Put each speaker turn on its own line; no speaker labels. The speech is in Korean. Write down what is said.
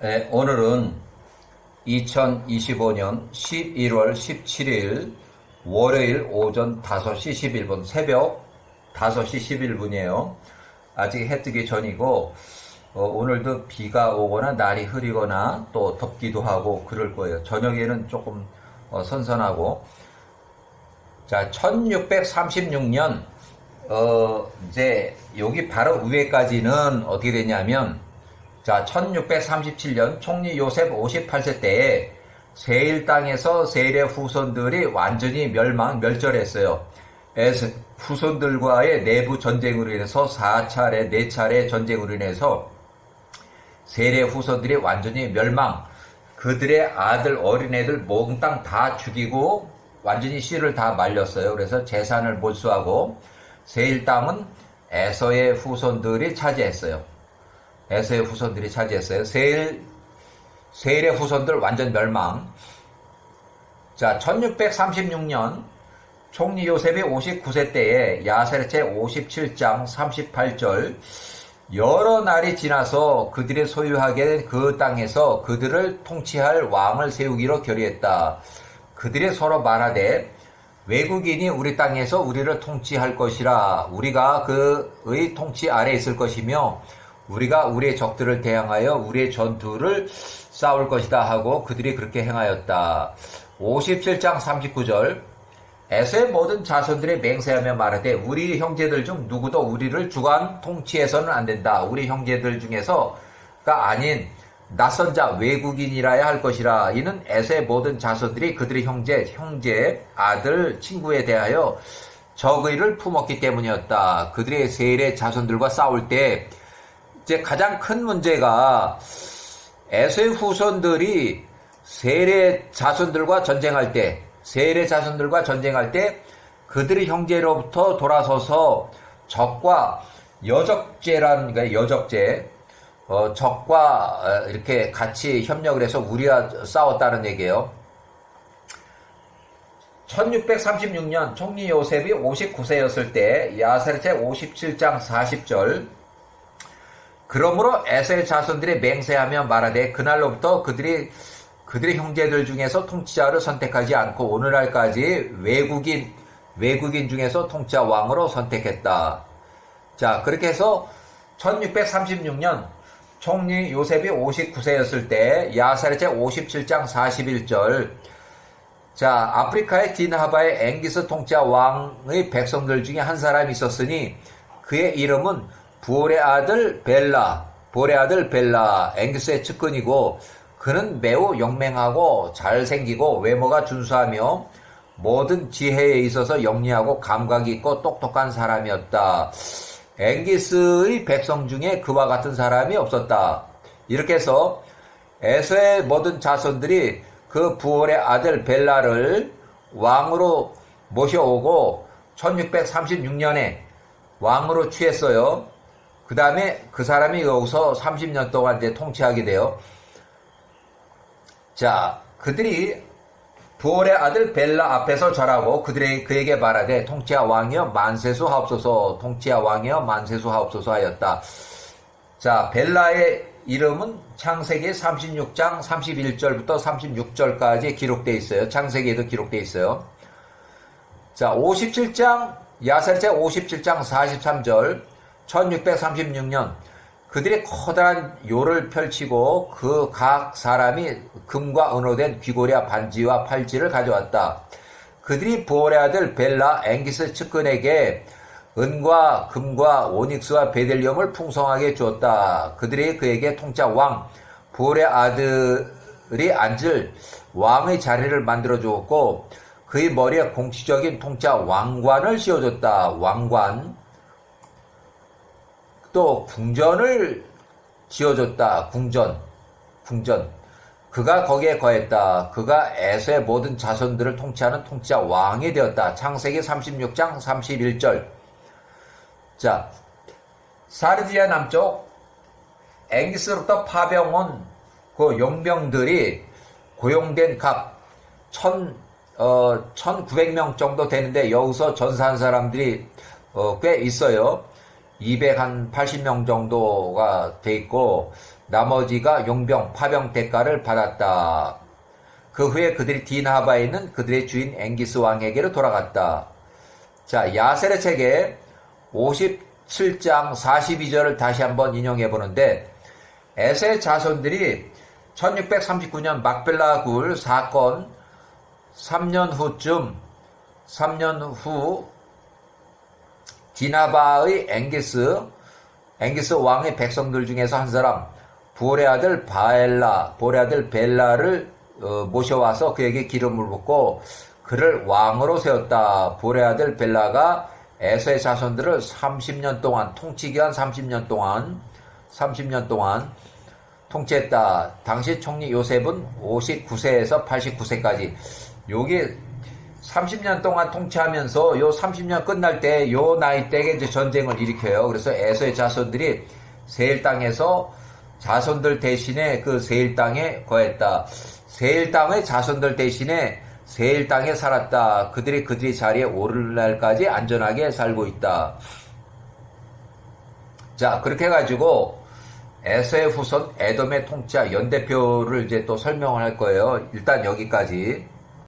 네, 오늘은 2025년 11월 17일 월요일 오전 5시 11분 새벽 5시 11분이에요. 아직 해 뜨기 전이고 어, 오늘도 비가 오거나 날이 흐리거나 또 덥기도 하고 그럴 거예요. 저녁에는 조금 어, 선선하고 자 1636년 어, 이제 여기 바로 위에까지는 어떻게 되냐면 자, 1637년 총리 요셉 58세 때에 세일 땅에서 세일의 후손들이 완전히 멸망, 멸절했어요. 후손들과의 내부 전쟁으로 인해서 4차례, 4차례 전쟁으로 인해서 세일의 후손들이 완전히 멸망, 그들의 아들, 어린애들 몽땅 다 죽이고 완전히 씨를 다 말렸어요. 그래서 재산을 몰수하고 세일 땅은 에서의 후손들이 차지했어요. 에서의 후손들이 차지했어요. 세일, 세일의 후손들 완전 멸망. 자, 1636년 총리 요셉이 59세 때에 야세르체 57장 38절 여러 날이 지나서 그들이 소유하게 된 그 땅에서 그들을 통치할 왕을 세우기로 결의했다. 그들이 서로 말하되 외국인이 우리 땅에서 우리를 통치할 것이라 우리가 그의 통치 아래 있을 것이며 우리가 우리의 적들을 대항하여 우리의 전투를 싸울 것이다 하고 그들이 그렇게 행하였다. 57장 39절 에서의 모든 자손들의 맹세하며 말하되 우리 형제들 중 누구도 우리를 주관 통치해서는 안 된다. 우리 형제들 중에서가 아닌 낯선 자 외국인이라야 할 것이라 이는 에서의 모든 자손들이 그들의 형제, 형제, 아들, 친구에 대하여 적의를 품었기 때문이었다. 그들의 세일의 자손들과 싸울 때 이제 가장 큰 문제가 에서의 후손들이 세례 자손들과 전쟁할 때, 세례 자손들과 전쟁할 때 그들의 형제로부터 돌아서서 적과 여적죄라는 게 여적죄, 어, 적과 이렇게 같이 협력을 해서 우리와 싸웠다는 얘기예요. 1636년 총리 요셉이 59세였을 때 야세르체 57장 40절 그러므로 에서의 자손들이 맹세하며 말하되 그날로부터 그들이 그들의 형제들 중에서 통치자를 선택하지 않고 오늘날까지 외국인 외국인 중에서 통치자 왕으로 선택했다. 자 그렇게 해서 1636년 총리 요셉이 59세였을 때 야사르체 57장 41절 자 아프리카의 디나하바의 앵기스 통치자 왕의 백성들 중에 한 사람이 있었으니 그의 이름은 부올의 아들 벨라, 볼의 아들 벨라, 앵기스의 측근이고 그는 매우 영맹하고 잘생기고 외모가 준수하며 모든 지혜에 있어서 영리하고 감각이 있고 똑똑한 사람이었다. 앵기스의 백성 중에 그와 같은 사람이 없었다. 이렇게 해서 에서의 모든 자손들이 그 부올의 아들 벨라를 왕으로 모셔오고 1636년에 왕으로 취했어요. 그 다음에 그 사람이 여기서 30년 동안 이제 통치하게 돼요. 자, 그들이 부올의 아들 벨라 앞에서 절하고 그들의 그에게 말하되 통치하 왕이여 만세수 하옵소서 통치하 왕이여 만세수 하옵소서 하였다. 자, 벨라의 이름은 창세기 36장 31절부터 36절까지 기록되어 있어요. 창세기에도 기록되어 있어요. 자, 57장 야셀제 57장 43절 1636년 그들이 커다란 요를 펼치고 그 각 사람이 금과 은호된 귀고리와 반지와 팔찌를 가져왔다. 그들이 부올의 아들 벨라 앵기스 측근에게 은과 금과 오닉스와 베델리엄을 풍성하게 주었다. 그들이 그에게 통짜 왕 부올의 아들이 앉을 왕의 자리를 만들어 주었고 그의 머리에 공식적인 통짜 왕관을 씌워줬다. 왕관 또 궁전을 지어줬다. 궁전, 궁전. 그가 거기에 거했다. 그가 에서의 모든 자손들을 통치하는 통치자 왕이 되었다. 창세기 36장 31절. 자, 사르디아 남쪽 앵기스로부터 파병 온그 용병들이 고용된 각 천, 어, 1900명 정도 되는데 여기서 전사한 사람들이 어, 꽤 있어요. 280명 정도가 돼 있고 나머지가 용병, 파병 대가를 받았다. 그 후에 그들이 디나바에 있는 그들의 주인 앵기스 왕에게로 돌아갔다. 자, 야셀의 책에 57장 42절을 다시 한번 인용해 보는데 에세 자손들이 1639년 막벨라 굴 사건 3년 후쯤 3년 후 디나바의 앵기스 앵기스 왕의 백성들 중에서 한 사람 부올의 아들 바엘라 볼의 아들 벨라를 어, 모셔와서 그에게 기름을 붓고 그를 왕으로 세웠다. 볼의 아들 벨라가 에서의 자손들을 30년 동안 통치기한 30년 동안 30년 동안 통치했다. 당시 총리 요셉은 59세에서 89세까지 요게 30년 동안 통치하면서 요 30년 끝날 때 요 나이 때에 이제 전쟁을 일으켜요. 그래서 에서의 자손들이 세일 땅에서 자손들 대신에 그 세일 땅에 거했다. 세일 땅의 자손들 대신에 세일 땅에 살았다. 그들이 그들이 자리에 오를 날까지 안전하게 살고 있다. 자, 그렇게 해가지고 에서의 후손 에돔의 통치자 연대표를 이제 또 설명을 할 거예요. 일단 여기까지.